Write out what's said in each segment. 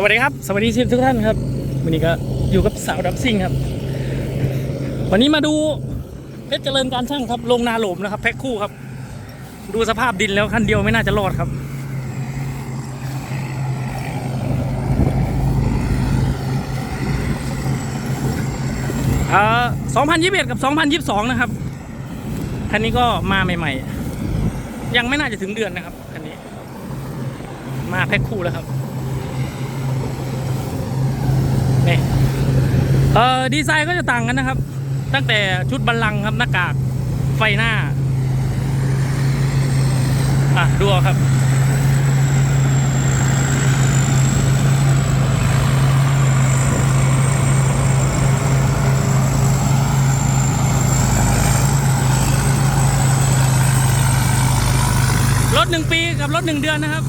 สวัสดีครับ สวัสดีทุกท่านครับวันนี้ก็อยู่กับสาวดับซิ่งครับ วันนี้มาดูเพชรเจริญการช่างครับลงนาหลมนะครับ แพ็คคู่ครับ ดูสภาพดินแล้วคันเดียวไม่น่าจะรอดครับเอ่อ2021กับ2022นะครับคันนี้ก็มาใหม่ ๆ ยังไม่น่าจะถึงเดือนนะครับคันนี้ มาแพ็คคู่แล้วครับ นี่เอ่อดีไซน์ก็จะต่างกันนะครับ ตั้งแต่ชุดบัลลังครับหน้ากากไฟหน้า อะดูเอาครับรถหนึ่งปีกับรถหนึ่งเดือนนะครับ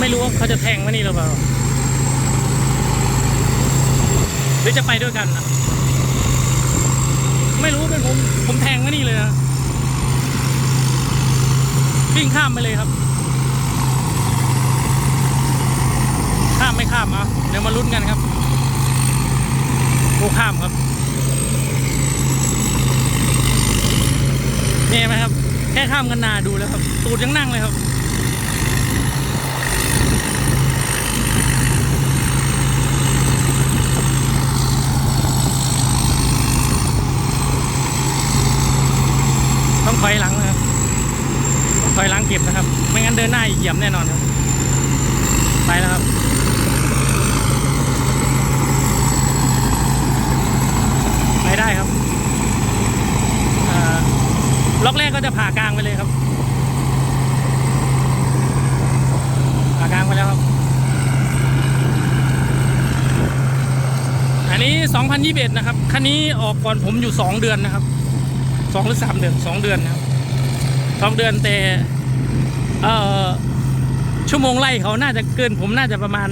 ไม่รู้ว่าเขาจะแทงมานี่หรือเปล่า หรือจะไปด้วยกันนะไม่รู้เป็นผม ผมแทงมานี่เลยนะวิ่งข้ามไปเลยครับ ข้ามไม่ข้ามอะเดี๋ยวมาลุ้นกันครับโอ้ข้ามครับเนี่ยไหมครับ แค่ข้ามกันนาดูแล้วครับ ตูดยังนั่งเลยครับ ต้องถอยหลังนะครับ ต้องถอยหลังเก็บนะครับ ไม่งั้นเดินหน้าเหยียบแน่นอนครับ ไปแล้วครับไปได้ครับล็อกแรกก็จะผ่ากลางไปเลยครับ ผ่ากลางไปแล้วครับ อันนี้ 2021 นะครับ คันนี้ออกก่อนผมอยู่ 2 เดือนนะครับสองหรือสามเดือนสองเดือนนะครับสองเดือนแต่ เอ่อชั่วโมงไล่เขาน่าจะเกินผมน่าจะประมาณ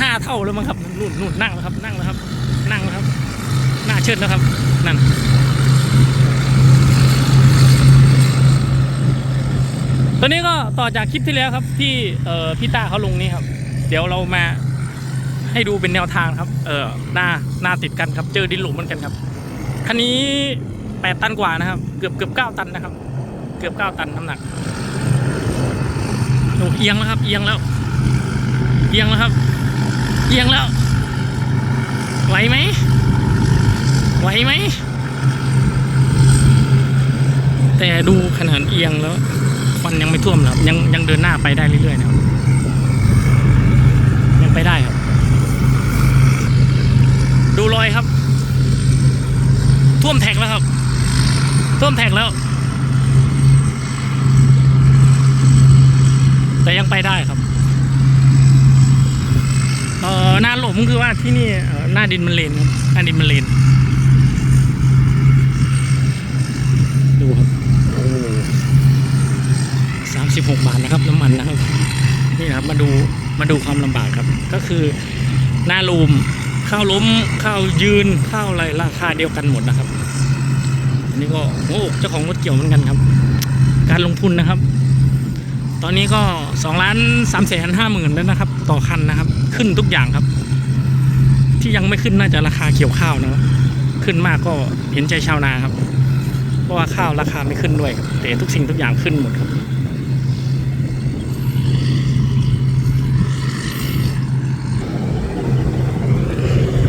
ห้าเท่าแล้วมั้งครับนู่นนู่นนั่งแล้วครับ นั่งแล้วครับ นั่งแล้วครับหน้าเชิดแล้วครับ นั่นตัวนี้ก็ต่อจากคลิปที่แล้วครับ ที่เอ่อพี่ตาเขาลงนี่ครับ เดี๋ยวเรามาให้ดูเป็นแนวทางครับ เออหน้าหน้าติดกันครับ เจอดินหลุมเหมือนกันครับคันนี้แปดตันกว่านะครับ เกือบเกือบเก้าตันนะครับ เกือบเก้าตันน้ำหนักโอ้เอียงแล้วครับ เอียงแล้ว เอียงแล้วครับ เอียงแล้ว ไหวไหม ไหวไหม แต่ดูขนาดเอียงแล้วควันยังไม่ท่วมนะครับ ยังยังเดินหน้าไปได้เรื่อยๆนะครับ ยังไปได้ครับ ดูรอยครับ ท่วมแท็กแล้วครับ ท่วมแท็กแล้ว แต่ยังไปได้ครับเอ่อหน้าหลมคือว่าที่นี่เอ่อหน้าดินมันเลนครับหน้าดินมันเลนดูครับโอ้สามสิบหกบาทนะครับน้ำมันนะครับ นี่นะครับมาดูมาดูความลำบากครับ ก็คือหน้าลูมข้าวล้มข้าวยืนข้าวอะไรราคาเดียวกันหมดนะครับ อันนี้ก็โอ้เจ้าของรถเกี่ยวเหมือนกันครับ การลงทุนนะครับ ตอนนี้ก็สองล้านสามแสนห้าหมื่นแล้วนะครับ ต่อคันนะครับ ขึ้นทุกอย่างครับ ที่ยังไม่ขึ้นน่าจะราคาเกี่ยวข้าวนะขึ้นมากก็เห็นใจชาวนาครับ เพราะว่าข้าวราคาไม่ขึ้นด้วยครับแต่ทุกสิ่งทุกอย่างขึ้นหมดครับ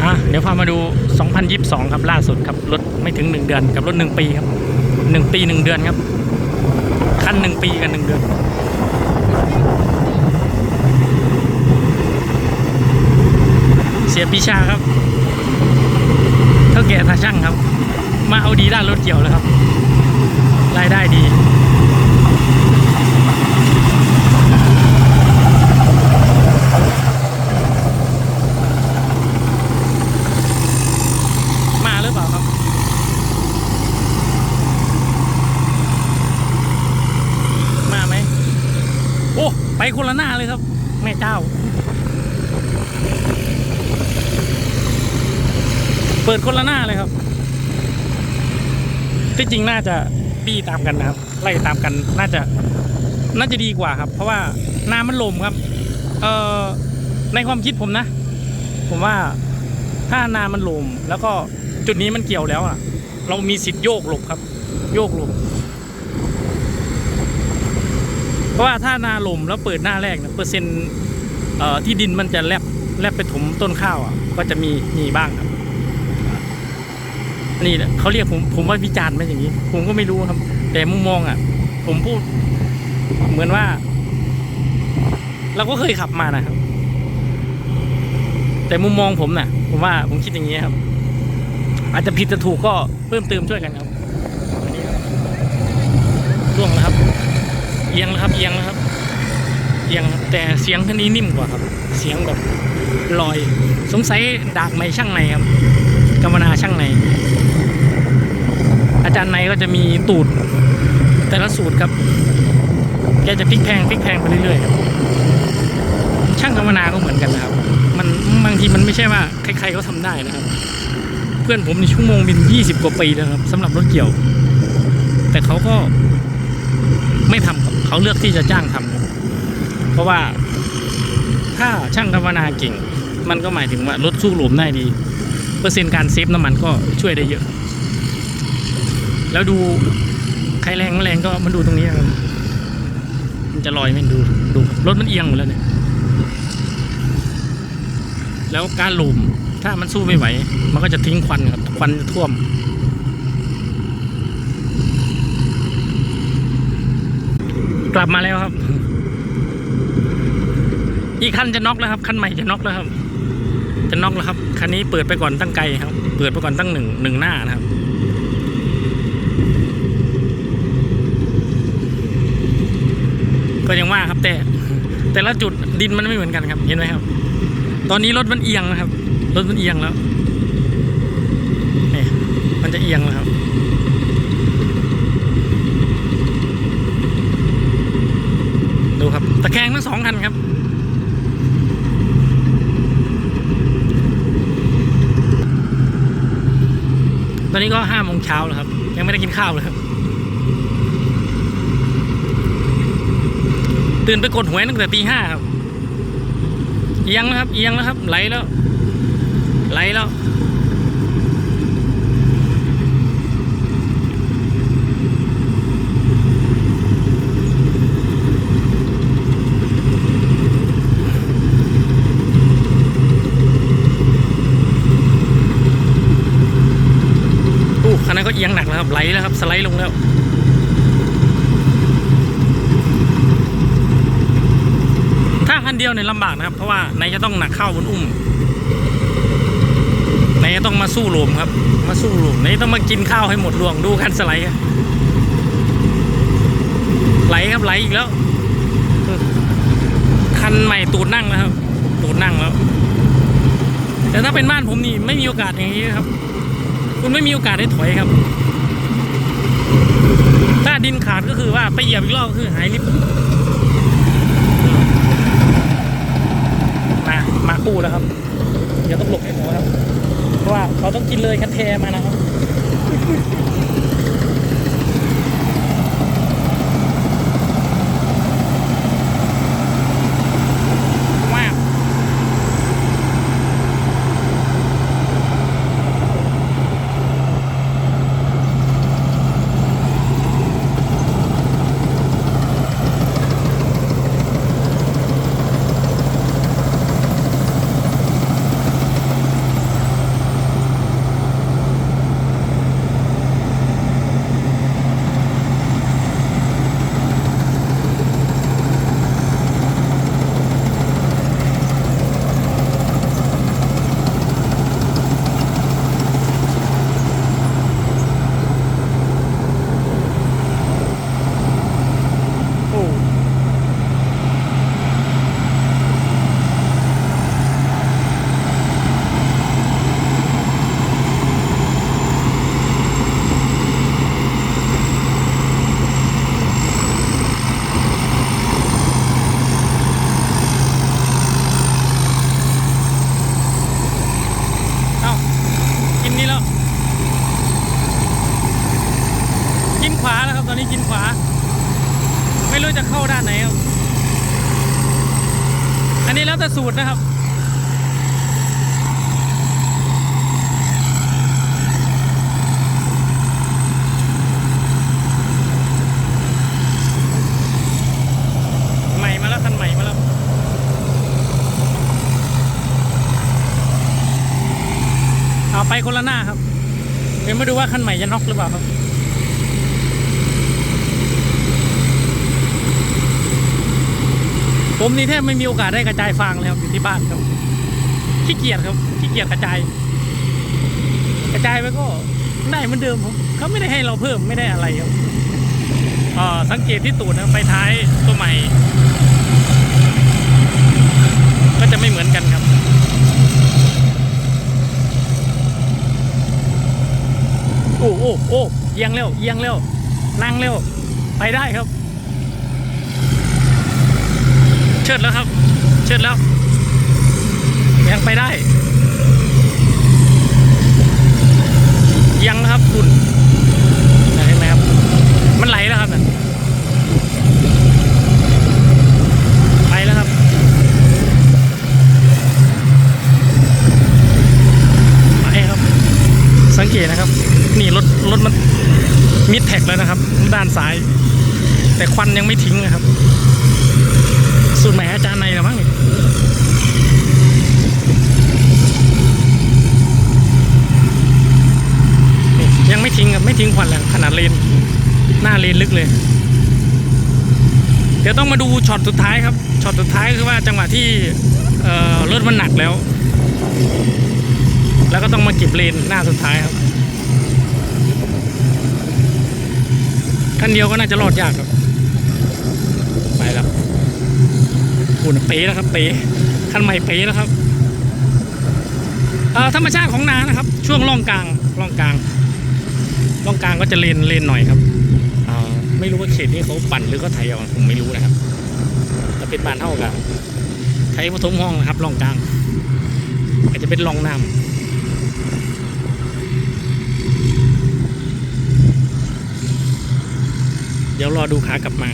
อะเดี๋ยวพามาดู 2022 ครับล่าสุดครับรถไม่ถึง 1 เดือนกับรถ 1 ปีครับ 1 ปี 1 เดือนครับ คัน 1 ปีกับ1เดือน สียปีชาครับ เท่าแก่ทาช่างครับ มาเอาดีด้านรถเกี่ยวแล้วครับ รายได้ดีมาหรือเปล่าครับมาไหมโอ้ไปคนละหน้าเลยครับ แม่เจ้า เปิดคนละหน้าเลยครับ ที่จริงน่าจะบี้ตามกันนะครับ ไล่ตามกันน่าจะน่าจะดีกว่าครับ เพราะว่าน้ำมันลมครับ เอ่อในความคิดผมนะ ผมว่าถ้านามันลมแล้วก็จุดนี้มันเกี่ยวแล้วอะ เรามีสิทธิ์โยกหลบครับ โยกหลบเพราะว่าถ้านาลมแล้วเปิดหน้าแรกนะเปอร์เซ็นต์ที่ดินมันจะแลบแลบไปถมต้นข้าวอะก็จะมีมีบ้างครับ นี่แหละเขาเรียกผมผมว่าวิจารณ์ไหมอย่างนี้ ผมก็ไม่รู้ครับ แต่มุมมองอะ ผมพูด เหมือนว่า เราก็เคยขับมานะครับ แต่มุมมองผมน่ะ ผมว่าผมคิดอย่างนี้ครับ อาจจะผิดจะถูกก็เพิ่มเติมช่วยกันครับร่วงแล้วครับ เอียงแล้วครับ เอียงแล้วครับ เอียงครับแต่เสียงท่านี้นิ่มกว่าครับ เสียงแบบลอย สงสัยดากไม้ช่างในครับกรรมนาช่างใน อาจารย์ในก็จะมีตูดแต่ละสูตรครับ แกจะพลิกแพงพลิกแพงไปเรื่อยๆครับช่างกรรมนาก็เหมือนกันนะครับ มันบางทีมันไม่ใช่ว่าใครๆก็ทำได้นะครับ เพื่อนผมในชั่วโมงบินยี่สิบกว่าปีแล้วครับสำหรับรถเกี่ยว แต่เขาก็ไม่ทำครับเขาเลือกที่จะจ้างทำครับเพราะว่าถ้าช่างกรรมนาเก่ง มันก็หมายถึงว่ารถสู้หลุมได้ดี เปอร์เซ็นต์การเซฟน้ำมันก็ช่วยได้เยอะ แล้วดูใครแรงไม่แรงก็มาดูตรงนี้ครับมันจะลอยไหมดูดูรถมันเอียงหมดแล้วเนี่ยแล้วการหลุมถ้ามันสู้ไม่ไหว มันก็จะทิ้งควันครับควันจะท่วม กลับมาแล้วครับ อีกคันจะน็อกแล้วครับคันใหม่จะน็อกแล้วครับ จะน็อกแล้วครับคันนี้เปิดไปก่อนตั้งไกลครับ เปิดไปก่อนตั้งหนึ่งหนึ่งหน้านะครับ ก็ยังว่าครับแต่ แต่ละจุดดินมันไม่เหมือนกันครับ เห็นไหมครับ ตอนนี้รถมันเอียงนะครับ รถมันเอียงแล้วนี่มันจะเอียงแล้วครับดูครับ ตะแคงทั้งสองคันครับตอนนี้ก็ห้าโมงเช้าแล้วครับ ยังไม่ได้กินข้าวเลยครับ ตื่นไปกดหวยตั้งแต่ตีห้าครับ เอียงแล้วครับ เอียงแล้วครับ ไหลแล้ว ไหลแล้วอู้คันนั้นก็เอียงหนักแล้วครับ ไหลแล้วครับ สไลด์ลงแล้ว ถ้าคัน เดียวเนี่ยลำบากนะครับ เพราะว่าไหนจะต้องหนักเข้าบนอุ้มไหนจะต้องมาสู้ลมครับ มาสู้ลมไหนต้องมากินข้าวให้หมดรวงดูคันสไลด์ไหลครับไหลอีกแล้ว คันใหม่ตูดนั่งแล้วครับ ตูดนั่งแล้ว แต่ถ้าเป็นบ้านผมนี่ไม่มีโอกาสอย่างนี้ครับ คุณไม่มีโอกาสได้ถอยครับ ถ้าดินขาดก็คือว่าไปเหยียบอีกรอบก็คือหายลิบ มา มาคู่แล้วครับ เดี๋ยวต้องหลบให้หมูครับ เพราะว่าเขาต้องกินเลยคันแทมานะครับ ไหนครับ อันนี้แล้วแต่สูตรนะครับใหม่มาแล้วคันใหม่มาแล้วเอาไปคนละหน้าครับเดี๋ยวมาดูว่าคันใหม่จะน็อกหรือเปล่าครับ ผมนี่แทบไม่มีโอกาสได้กระจายฟางเลยครับอยู่ที่บ้านครับขี้เกียจครับขี้เกียจกระจาย กระจายไปก็ได้เหมือนเดิมผมเขาไม่ได้ให้เราเพิ่มไม่ได้อะไรครับออสังเกตที่ตูดนะไฟท้ายตัวใหม่ ก็จะไม่เหมือนกันครับโอ้โอ้โอ้เอียงเร็วเอียงเร็วนั่งเร็วไปได้ครับ เชิดแล้วครับ เชิดแล้ว ยังไปได้ ยังนะครับคุณเห็นไหมครับ มันไหลแล้วครับนะไปแล้วครับ ไปครับ สังเกตนะครับ นี่รถรถมันมิดแท็กแล้วนะครับ ด้านซ้าย แต่ควันยังไม่ทิ้งนะครับ สูตรใหม่อาจารย์ในหรือมั้งยังไม่ทิ้งครับไม่ทิ้งควันเลยขนาดเลนหน้าเลนลึกเลย เดี๋ยวต้องมาดูช็อตสุดท้ายครับช็อตสุดท้ายคือว่าจังหวะที่รถมันหนักแล้ว แล้วก็ต้องมาเก็บเลนหน้าสุดท้ายครับคันเดียวก็น่าจะรอดยากครับ ไปแล้ว คุณเป๋แล้วครับเป๋คันใหม่เป๋แล้วครับธรรมชาติของนานะครับ ช่วงล่องกลางล่องกลางล่องกลางก็จะเลนเลนหน่อยครับไม่รู้ว่าเขตนี้เขาปั่นหรือเขาไถเอาผมไม่รู้นะครับแต่เป็นบ้านเท่ากับไทยผสมห้องนะครับล่องกลางอาจจะเป็นล่องน้ำเดี๋ยวรอดูขากลับมา